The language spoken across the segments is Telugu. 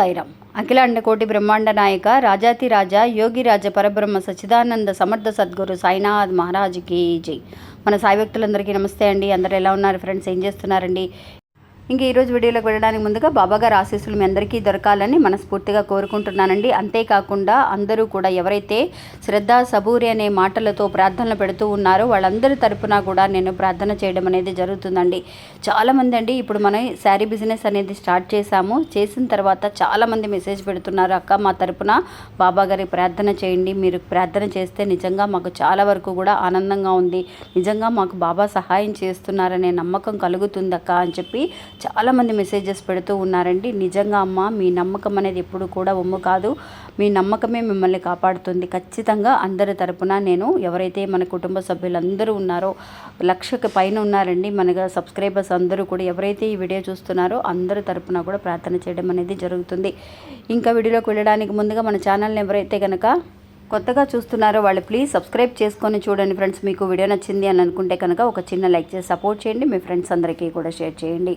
సాయిరామ్ అఖిలాండ కోటి బ్రహ్మాండ నాయక రాజాతి రాజా యోగి రాజ పరబ్రహ్మ సచ్చిదానంద సమర్థ సద్గురు సాయినాథ్ మహారాజుకి జై. మన సాయి భక్తులందరికీ నమస్తే అండి. అందరు ఎలా ఉన్నారు ఫ్రెండ్స్? ఏం చేస్తున్నారండి? ఇంక ఈరోజు వీడియోలోకి వెళ్ళడానికి ముందుగా బాబాగారు ఆశీస్సులు మీ అందరికీ దొరకాలని మనస్ఫూర్తిగా కోరుకుంటున్నానండి. అంతేకాకుండా అందరూ కూడా ఎవరైతే శ్రద్ధ సబూరి అనే మాటలతో ప్రార్థనలు పెడుతూ ఉన్నారో వాళ్ళందరి తరపున కూడా నేను ప్రార్థన చేయడం అనేది జరుగుతుందండి. చాలామంది అండి ఇప్పుడు మనం శారీ బిజినెస్ అనేది స్టార్ట్ చేశాము. చేసిన తర్వాత చాలామంది మెసేజ్ పెడుతున్నారు అక్క మా తరపున బాబాగారి ప్రార్థన చేయండి. మీరు ప్రార్థన చేస్తే నిజంగా మాకు చాలా వరకు కూడా ఆనందంగా ఉంది. నిజంగా మాకు బాబా సహాయం చేస్తున్నారనే నమ్మకం కలుగుతుంది అక్క అని చెప్పి చాలామంది మెసేజెస్ పెడుతూ ఉన్నారండి. నిజంగా అమ్మ మీ నమ్మకం అనేది ఎప్పుడు కూడా ఒమ్ము కాదు. మీ నమ్మకమే మిమ్మల్ని కాపాడుతుంది. ఖచ్చితంగా అందరి తరపున నేను ఎవరైతే మన కుటుంబ సభ్యులందరూ ఉన్నారో లక్షకు పైన ఉన్నారండి మన సబ్స్క్రైబర్స్ అందరూ కూడా ఎవరైతే ఈ వీడియో చూస్తున్నారో అందరి తరపున కూడా ప్రార్థన చేయడం అనేది జరుగుతుంది. ఇంకా వీడియోలోకి వెళ్ళడానికి ముందుగా మన ఛానల్ని ఎవరైతే కనుక కొత్తగా చూస్తున్నారో వాళ్ళు ప్లీజ్ సబ్స్క్రైబ్ చేసుకొని చూడండి ఫ్రెండ్స్ మీకు వీడియో నచ్చింది అని అనుకుంటే కనుక ఒక చిన్న లైక్ చేసి సపోర్ట్ చేయండి. మీ ఫ్రెండ్స్ అందరికీ కూడా షేర్ చేయండి.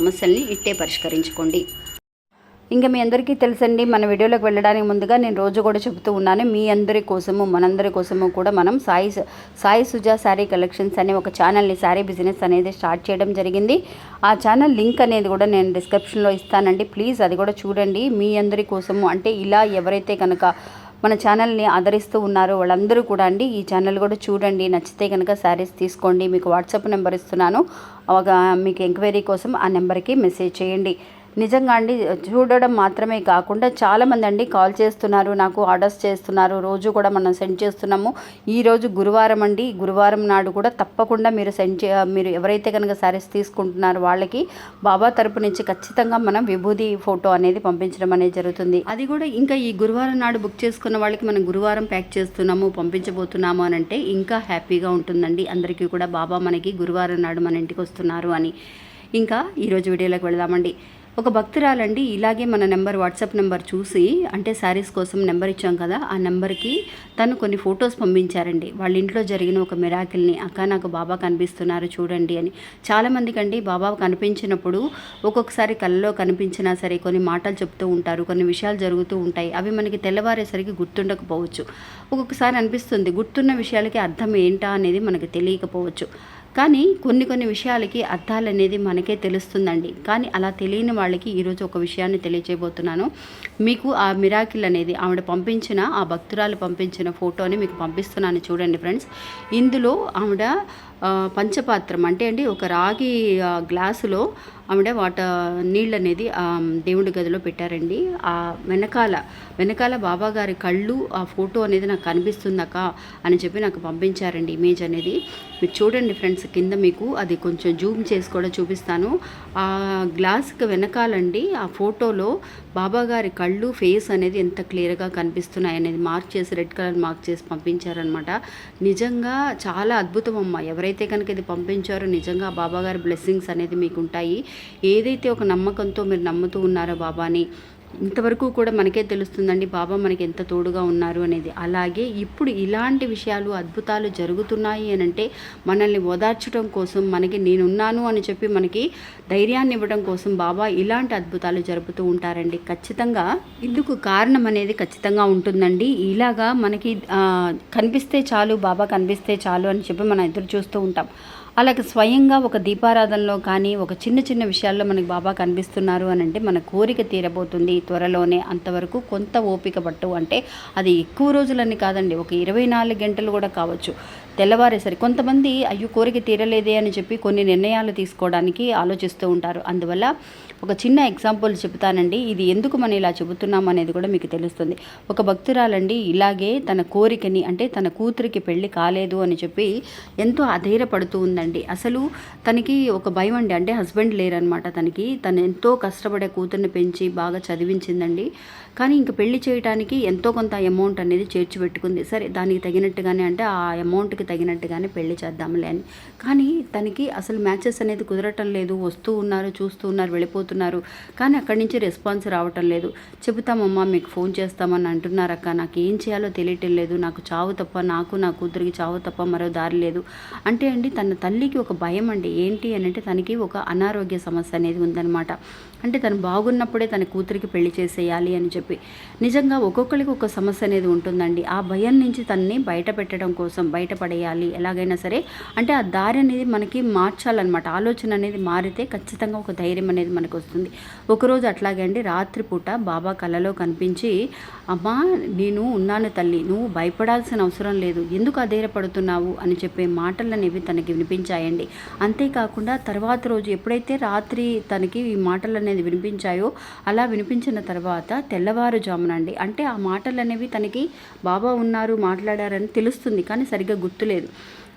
సమస్యల్ని ఇట్టే పరిష్కరించుకోండి. ఇంకా మీ అందరికీ తెలుసండి మన వీడియోలోకి వెళ్ళడానికి ముందుగా నేను రోజు కూడా చెబుతూ ఉన్నాను మీ అందరి కోసము మనందరి కోసము కూడా మనం సాయి సాయి సుజా శారీ కలెక్షన్స్ అనే ఒక ఛానల్ని శారీ బిజినెస్ అనేది స్టార్ట్ చేయడం జరిగింది. ఆ ఛానల్ లింక్ అనేది కూడా నేను డిస్క్రిప్షన్లో ఇస్తానండి. ప్లీజ్ అది కూడా చూడండి. మీ అందరి కోసము అంటే ఇలా ఎవరైతే కనుక మన ఛానల్ని ఆదరిస్తూ ఉన్నారు వాళ్ళందరూ కూడా అండి. ఈ ఛానల్ కూడా చూడండి. నచ్చితే కనుక శారీస్ తీసుకోండి. మీకు వాట్సాప్ నెంబర్ ఇస్తున్నాను. ఒక మీకు ఎంక్వైరీ కోసం ఆ నెంబర్కి మెసేజ్ చేయండి. నిజంగా అండి చూడడం మాత్రమే కాకుండా చాలామంది అండి కాల్ చేస్తున్నారు నాకు ఆర్డర్స్ చేస్తున్నారు రోజు కూడా మనం సెండ్ చేస్తున్నాము. ఈరోజు గురువారం అండి గురువారం నాడు కూడా తప్పకుండా మీరు సెండ్ చే మీరు ఎవరైతే కనుక శారీస్ తీసుకుంటున్నారో వాళ్ళకి బాబా తరపు నుంచి ఖచ్చితంగా మనం విభూది ఫోటో అనేది పంపించడం అనేది జరుగుతుంది. అది కూడా ఇంకా ఈ గురువారం నాడు బుక్ చేసుకున్న వాళ్ళకి మనం గురువారం ప్యాక్ చేస్తున్నాము పంపించబోతున్నాము అని అంటే ఇంకా హ్యాపీగా ఉంటుందండి. అందరికీ కూడా బాబా మనకి గురువారం నాడు మన ఇంటికి వస్తున్నారు అని. ఇంకా ఈరోజు వీడియోలోకి వెళదామండి. ఒక భక్తురాలండి ఇలాగే మన నెంబర్ వాట్సాప్ నెంబర్ చూసి అంటే శారీస్ కోసం నెంబర్ ఇచ్చాం కదా ఆ నెంబర్కి తను కొన్ని ఫొటోస్ పంపించారండి. వాళ్ళ ఇంట్లో జరిగిన ఒక మిరాకిల్ని అక్క నాకు బాబా కనిపిస్తున్నారు చూడండి అని. చాలామందికి అండి బాబా కనిపించినప్పుడు ఒక్కొక్కసారి కళ్ళలో కనిపించినా సరే కొన్ని మాటలు చెప్తూ ఉంటారు కొన్ని విషయాలు జరుగుతూ ఉంటాయి. అవి మనకి తెల్లవారేసరికి గుర్తుండకపోవచ్చు. ఒక్కొక్కసారి అనిపిస్తుంది గుర్తున్న విషయాలకి అర్థం ఏంటా అనేది మనకి తెలియకపోవచ్చు. కానీ కొన్ని కొన్ని విషయాలకి అర్థాలు అనేది మనకే తెలుస్తుందండి. కానీ అలా తెలియని వాళ్ళకి ఈరోజు ఒక విషయాన్ని తెలియజేయబోతున్నాను మీకు ఆ మిరాకిల్ అనేది ఆవిడ పంపించిన ఆ భక్తురాలు పంపించిన ఫోటోని మీకు పంపిస్తున్నాను చూడండి ఫ్రెండ్స్. ఇందులో ఆవిడ పంచపాత్రం అంటే అండి ఒక రాగి గ్లాసులో ఆమె వాట నీళ్ళు అనేది దేవుడి గదిలో పెట్టారండి. ఆ వెనకాల వెనకాల బాబా గారి కళ్ళు ఆ ఫోటో అనేది నాకు కనిపిస్తుందక్క అని చెప్పి నాకు పంపించారండి ఇమేజ్ అనేది. మీరు చూడండి ఫ్రెండ్స్ కింద మీకు అది కొంచెం జూమ్ చేసి కూడా చూపిస్తాను. ఆ గ్లాస్కి వెనకాలండి ఆ ఫోటోలో బాబా గారి కళ్ళు ఫేస్ అనేది ఎంత క్లియర్గా కనిపిస్తున్నాయి అనేది మార్క్ చేసి రెడ్ కలర్ మార్క్ చేసి పంపించారనమాట నిజంగా చాలా అద్భుతం అమ్మ ఎవరైతే కనుక ఇది పంపించారో నిజంగా బాబా గారి బ్లెస్సింగ్స్ అనేది మీకు ఉంటాయి ఏదైతే ఒక నమ్మకంతో మీరు నమ్ముతూ ఉన్నారో బాబాని ఇంతవరకు కూడా మనకే తెలుస్తుందండి బాబా మనకి ఎంత తోడుగా ఉన్నారు అనేది. అలాగే ఇప్పుడు ఇలాంటి విషయాలు అద్భుతాలు జరుగుతున్నాయి అని అంటే మనల్ని ఓదార్చడం కోసం మనకి నేనున్నాను అని చెప్పి మనకి ధైర్యాన్ని ఇవ్వడం కోసం బాబా ఇలాంటి అద్భుతాలు జరుపుతూ ఉంటారండి. ఖచ్చితంగా ఇందుకు కారణం అనేది ఖచ్చితంగా ఉంటుందండి. ఇలాగా మనకి కనిపిస్తే చాలు బాబా కనిపిస్తే చాలు అని చెప్పి మనం ఎదురు చూస్తూ ఉంటాం. అలాగే స్వయంగా ఒక దీపారాధనలో కానీ ఒక చిన్న చిన్న విషయాల్లో మనకి బాబా కనిపిస్తున్నారు అని అంటే మన కోరిక తీరబోతుంది త్వరలోనే. అంతవరకు కొంత ఓపిక పట్టు అంటే అది ఎక్కువ రోజులని కాదండి ఒక ఇరవై నాలుగు గంటలు కూడా కావచ్చు. తెల్లవారేసరికి కొంతమంది అయ్యో కోరిక తీరలేదే అని చెప్పి కొన్ని నిర్ణయాలు తీసుకోవడానికి ఆలోచిస్తూ ఉంటారు. అందువల్ల ఒక చిన్న ఎగ్జాంపుల్ చెబుతానండి. ఇది ఎందుకు మనం ఇలా చెబుతున్నాం అనేది కూడా మీకు తెలుస్తుంది. ఒక భక్తురాలండి ఇలాగే తన కోరికని అంటే తన కూతురికి పెళ్ళి కాలేదు అని చెప్పి ఎంతో అధైర్యపడుతూ ఉందండి. అసలు తనకి ఒక భయం అండి. అంటే హస్బెండ్ లేరనమాట తనకి. తను ఎంతో కష్టపడే కూతుర్ని పెంచి బాగా చదివించిందండి. కానీ ఇంక పెళ్ళి చేయడానికి ఎంతో కొంత అమౌంట్ అనేది చేర్చి పెట్టుకుంది సరే దానికి తగినట్టుగానే అంటే ఆ అమౌంట్కి తగినట్టుగానే పెళ్ళి చేద్దాంలే అని. కానీ తనకి అసలు మ్యాచెస్ అనేది కుదరటం లేదు. వస్తూ ఉన్నారు చూస్తూ ఉన్నారు వెళ్ళిపోతున్నారు. కానీ అక్కడి నుంచి రెస్పాన్స్ రావటం లేదు. చెబుతామమ్మా మీకు ఫోన్ చేస్తామని అంటున్నారు అక్క. నాకు ఏం చేయాలో తెలియటం లేదు. నాకు చావు తప్ప నాకు నా కూతురికి చావు తప్ప మరో దారి లేదు. అంటే అండి తన తల్లికి ఒక భయం అండి. ఏంటి అని అంటే తనకి ఒక అనారోగ్య సమస్య అనేది ఉందన్నమాట. అంటే తను బాగున్నప్పుడే తన కూతురికి పెళ్ళి చేసేయాలి అని చెప్పి. నిజంగా ఒక్కొక్కరికి ఒక సమస్య అనేది ఉంటుందండి. ఆ భయం నుంచి తనని బయట పెట్టడం కోసం బయటపడేయాలి ఎలాగైనా సరే. అంటే ఆ దారి అనేది మనకి మార్చాలన్నమాట. ఆలోచన అనేది మారితే ఖచ్చితంగా ఒక ధైర్యం అనేది మనకు వస్తుంది. ఒకరోజు అట్లాగే అండి రాత్రిపూట బాబా కలలో కనిపించి అమ్మా నేను ఉన్నాను తల్లి నువ్వు భయపడాల్సిన అవసరం లేదు. ఎందుకు అధైర్యపడుతున్నావు? అని చెప్పే మాటలు అనేవి తనకి వినిపించాయండి. అంతేకాకుండా తర్వాత రోజు ఎప్పుడైతే రాత్రి తనకి ఈ మాటలు అనేది వినిపించాయో అలా వినిపించిన తర్వాత తెల్లవారుజామున అండి అంటే ఆ మాటలు అనేవి తనకి బాబా ఉన్నారు మాట్లాడారని తెలుస్తుంది కానీ సరిగ్గా గుర్తులేదు.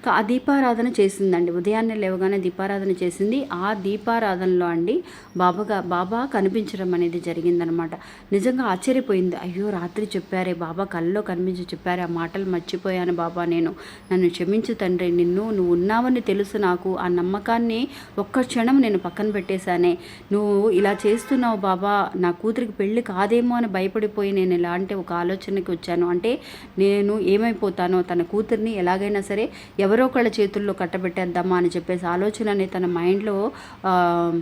దీపారాధన చేసిందండి. ఉదయాన్నే లేవగానే దీపారాధన చేసింది. ఆ దీపారాధనలో అండి బాబాగా బాబా కనిపించడం అనేది జరిగిందనమాట. నిజంగా ఆశ్చర్యపోయింది. అయ్యో రాత్రి చెప్పారే బాబా కళ్ళలో కనిపించి చెప్పారే ఆ మాటలు మర్చిపోయాను బాబా నేను. నన్ను క్షమించు తండ్రి నిన్ను నువ్వు ఉన్నావని తెలుసు నాకు. ఆ నమ్మకాన్ని ఒక్క క్షణం నేను పక్కన పెట్టేశానే. నువ్వు ఇలా చేస్తున్నావు బాబా నా కూతురికి పెళ్ళి కాదేమో అని భయపడిపోయి నేను ఇలాంటి ఒక ఆలోచనకి వచ్చాను. అంటే నేను ఏమైపోతానో తన కూతుర్ని ఎలాగైనా సరే ఎవరు ఎవరో ఒకళ్ళ చేతుల్లో కట్టబెట్టేద్దామా అని చెప్పేసి ఆలోచన తన మైండ్లో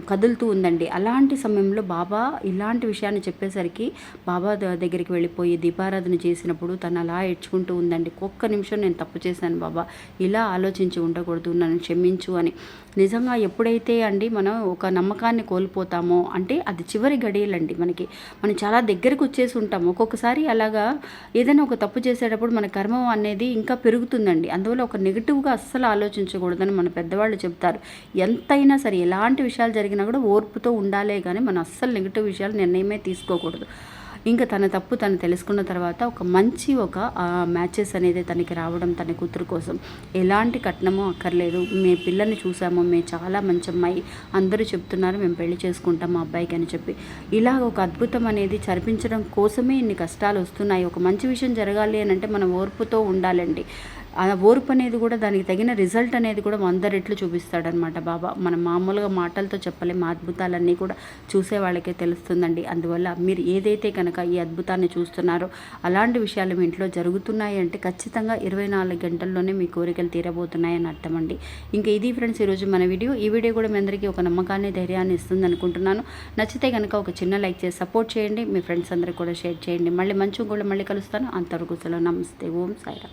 కదులుతూ ఉందండి. అలాంటి సమయంలో బాబా ఇలాంటి విషయాన్ని చెప్పేసరికి బాబా దగ్గరికి వెళ్ళిపోయి దీపారాధన చేసినప్పుడు తను అలా ఏడ్చుకుంటూ ఉందండి. ఒక్క నిమిషం నేను తప్పు చేశాను బాబా ఇలా ఆలోచించి ఉండకూడదు నన్ను క్షమించు అని. నిజంగా ఎప్పుడైతే అండి మనం ఒక నమ్మకాన్ని కోల్పోతామో అంటే అది చివరి గడియలండి మనకి. మనం చాలా దగ్గరకు వచ్చేసి ఉంటాం ఒక్కొక్కసారి అలాగా ఏదైనా ఒక తప్పు చేసేటప్పుడు మన కర్మం అనేది ఇంకా పెరుగుతుందండి. అందువల్ల ఒక నెగిటివ్గా అస్సలు ఆలోచించకూడదని మన పెద్దవాళ్ళు చెప్తారు. ఎంతైనా సరే ఎలాంటి విషయాలు జరిగినా కూడా ఓర్పుతో ఉండాలే కానీ మనం అస్సలు నెగిటివ్ విషయాలు నిర్ణయమే తీసుకోకూడదు. ఇంకా తన తప్పు తను తెలుసుకున్న తర్వాత ఒక మంచి ఒక మ్యాచెస్ అనేది తనకి రావడం తన కూతురు కోసం. ఎలాంటి కట్నమో అక్కర్లేదు. మీ పిల్లని చూసాము మేము చాలా మంచి అమ్మాయి. అందరూ చెప్తున్నారు మేము పెళ్ళి చేసుకుంటాం మా అబ్బాయికి అని చెప్పి. ఇలా ఒక అద్భుతం అనేది చరిపించడం కోసమే ఇన్ని కష్టాలు వస్తున్నాయి. ఒక మంచి విషయం జరగాలి అని అంటే మనం ఓర్పుతో ఉండాలండి. ఆ ఓర్పు అనేది కూడా దానికి తగిన రిజల్ట్ అనేది కూడా వంద రెట్లు చూపిస్తాడనమాట బాబా. మనం మామూలుగా మాటలతో చెప్పలేము అద్భుతాలన్నీ కూడా చూసే వాళ్ళకే తెలుస్తుందండి. అందువల్ల మీరు ఏదైతే కనుక ఈ అద్భుతాన్ని చూస్తున్నారో అలాంటి విషయాలు మీ ఇంట్లో జరుగుతున్నాయి అంటే ఖచ్చితంగా ఇరవై నాలుగు గంటల్లోనే మీ కోరికలు తీరబోతున్నాయని అర్థం అండి. ఇంకా ఇది ఫ్రెండ్స్ ఈరోజు మన వీడియో. ఈ వీడియో కూడా మీ అందరికీ ఒక నమ్మకాన్ని ధైర్యాన్ని ఇస్తుంది అనుకుంటున్నాను. నచ్చితే కనుక ఒక చిన్న లైక్ చేసి సపోర్ట్ చేయండి. మీ ఫ్రెండ్స్ అందరికీ కూడా షేర్ చేయండి. మళ్ళీ మంచి కూడా మళ్ళీ కలుస్తాను. అంతవరకు సెలవు. నమస్తే. ఓం సాయిరా